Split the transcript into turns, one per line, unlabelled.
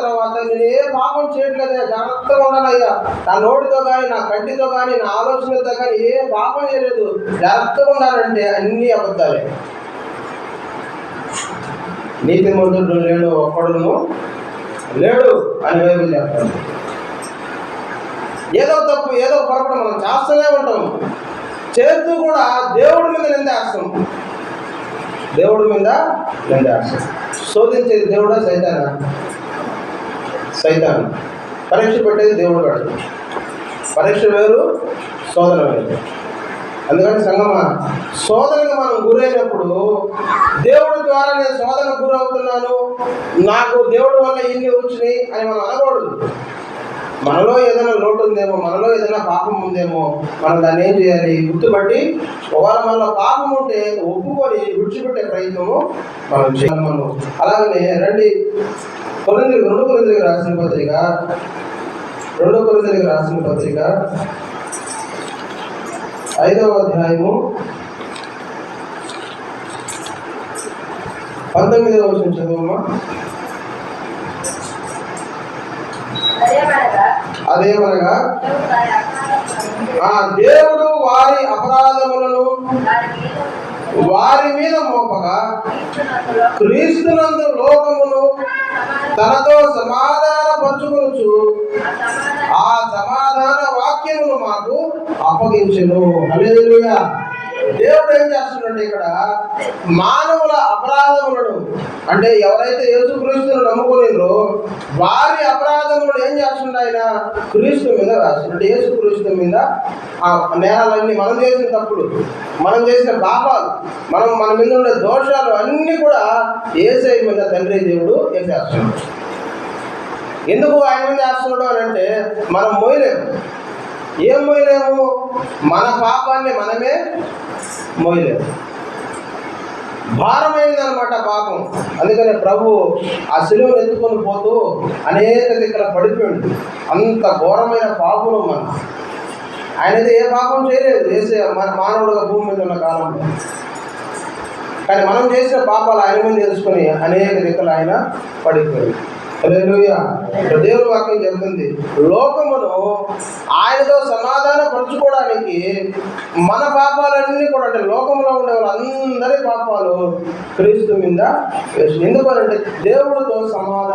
తర్వాత నేను ఏ పాపం చేయట్లేదయ్యా జాగ్రత్తగా ఉన్నానయ్యా నా నోటితో కానీ నా కంటితో కానీ నా ఆలోచనలతో కానీ ఏ పాపం చేయలేదు. జాగ్రత్తగా ఉన్నానంటే అన్ని అబద్ధాలే. నీతి మంత్రుడు లేడు ఒక్కడును లేడు అని బైబిల్ చెప్తాను ఏదో తప్పు ఏదో పొరపాటు మనం చేస్తూనే ఉంటాం. చేస్తూ కూడా దేవుడి మీద నిందేస్తాం దేవుడి మీద నిందేస్తాం శోధించేది దేవుడా సైతానా? సైతాన్ని పరీక్ష పెట్టేది దేవుడు కాదు. పరీక్ష వేరు శోధన వేరు. అందుకని సంగమ శోధనకు మనం గురైనప్పుడు దేవుడి ద్వారా నేను శోధనకు గురవుతున్నాను నాకు దేవుడి వల్ల ఇన్ని వచ్చినాయి అని మనం అనకూడదు. మనలో ఏదైనా లోటు ఉందేమో మనలో ఏదైనా పాపం ఉందేమో మనం దాన్ని ఏం చేయాలి? గుర్తుపట్టి ఒకవేళ మనలో పాపం ఉంటే ఒప్పుకొని విడిచిపెట్టే ప్రయత్నము మనం చేయాలి మనం అలాగనే రండి. కొరిందులకు రెండు కొరిందులకు రాసిన పత్రిక. రెండో కొరిందులకు రాసిన పత్రిక. ఐదవ అధ్యాయము. పంతొమ్మిదవ వచ్చిన చదువమ్మా
అదేమనగా దేవుడు వారి అపరాధములను
ఆ దేవుడు వారి అపరాధములను
వారి మీద
మోపగా క్రీస్తునందు లోకమును తనతో సమాధాన పరుచుకొనుచు
ఆ సమాధాన
వాక్యమును మాకు అప్పగించను. హల్లెలూయా. దేవుడు ఏం చేస్తున్నాడు ఇక్కడ మానవుల అపరాధములను అంటే ఎవరైతే యేసుక్రీస్తును నమ్ముకునేరో వారి అపరాధములు ఏం చేస్తున్నాడు ఆయన? క్రీస్తు మీద రాస్తున్నాడు యేసుక్రీస్తు మీద ఆ నేరాలన్నీ మనం చేసిన తప్పులు మనం చేసిన పాపాలు మనం మన మీద ఉండే దోషాలు అన్నీ కూడా ఏసై మీద తండ్రి దేవుడు వేసేస్తున్నాడు. ఎందుకు ఆయన మీద వేస్తున్నాడు అని అంటే మనం మోయలేము. ఏం మోయలేము? మన పాపాన్ని మనమే మోయలేము. భారమైంది అనమాట పాపం. అందుకనే ప్రభు ఆ సిలువను ఎత్తుకొని పోతూ అనేక దిక్కుల పడిపోయింది అంత ఘోరమైన పాపం మనం. ఆయనది ఏ పాపం చేయలేదు. చేసే మన మానవుడుగా భూమి మీద ఉన్న కాలంలో. కానీ మనం చేసిన పాపాలు ఆయన మీద తెలుసుకొని అనేక దిక్కులు ఆయన పడిపోయింది దేవుడు వాక్యం చెప్తుంది. లోకమును ఆయనతో సమాధాన పరుచుకోవడానికి మన పాపాలన్నీ కూడా అంటే లోకంలో ఉండే వాళ్ళందరి పాపాలు క్రీస్తు మీద ఎందుకంటే దేవుడితో సమాధానం